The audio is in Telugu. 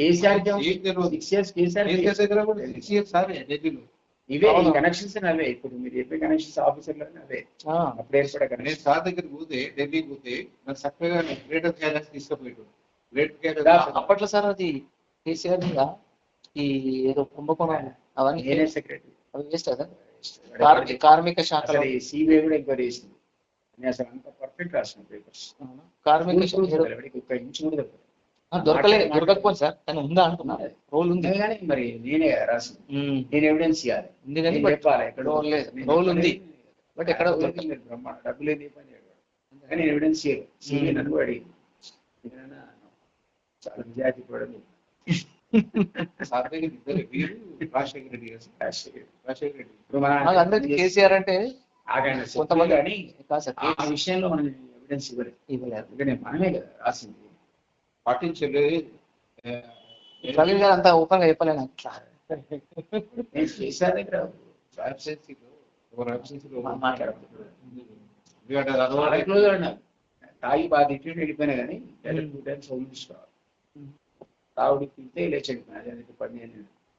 కేసీఆర్. సిక్స్ ఇయర్స్ కేసీఆర్ దగ్గర ఇవే ఈ. కనెక్షన్స్ అవే. ఇప్పుడు మీరు చెప్పే కనెక్షన్స్ ఆఫీసర్లు అవే. అప్పుడు ఏర్పడే నేను కనెక్షన్ సార్ దగ్గరికి పోతే ఢిల్లీకి పోతే నాకు చక్కగా గ్రేటర్ క్యాలెస్ తీసుకుపోయాడు గ్రేటర్ క్యాలెస్ అప్పట్లో సార్ అది కేసీఆర్ మీద ఈ ఏదో కుంభకోణం అవన్నీ నేనే సెక్రటరీ అవి వేస్ట్ కదా కార్మిక ఈ సిబిఐ కూడా ఎంక్వైరీ చేసింది. అసలు అంత పర్ఫెక్ట్ రాసిన పేపర్స్? కార్మిక శాఖ ఇంచు కూడా దొరకలేదు. దొరకలేదు దొరకకపోయింది సార్ కానీ ఉందా అంటున్నా రోల్ ఉంది. కానీ మరి నేనే ఉమ్, నేను ఎవిడెన్స్ ఇవ్వాలి ఉంది కానీ చెప్పాలి ఎక్కడ రోల్ ఉంది. బట్ ఎక్కడ డబ్బులు లేదు, లేదు, బ్రహ్మాండ డబ్బులు లేదు ఈ పని. కానీ ఎవిడెన్స్ ఇవ్వాలి కూడా అడిగింది. నేనన్నా చాలా నాకు అందరికి కేసీఆర్ అంటే కొంతమంది కానీ ఆ విషయంలో మనం ఎవిడెన్స్ ఇవ్వలేదు. ఇవ్వలేదు. మనమే కదా రాసింది. పాటించలేదు ప్రవీణ్ గారు అంతా ఓపెన్గా చెప్పలే నాకు నేను చేశాను దగ్గర అబ్సెన్సీలో ఒక అబ్సెన్సీలో మా- మాట్లాడుతున్నాను ఎందుకంటే అది చాలా అలవాటు క్లోజ్ ఉన్నా తాగి బాగా తిట్టి వెళ్ళిపోయినా కానీ టూ టైమ్స్ హోమ్ తాగుడు తింటే లేచి వెళ్ళిపోయినా అదే పని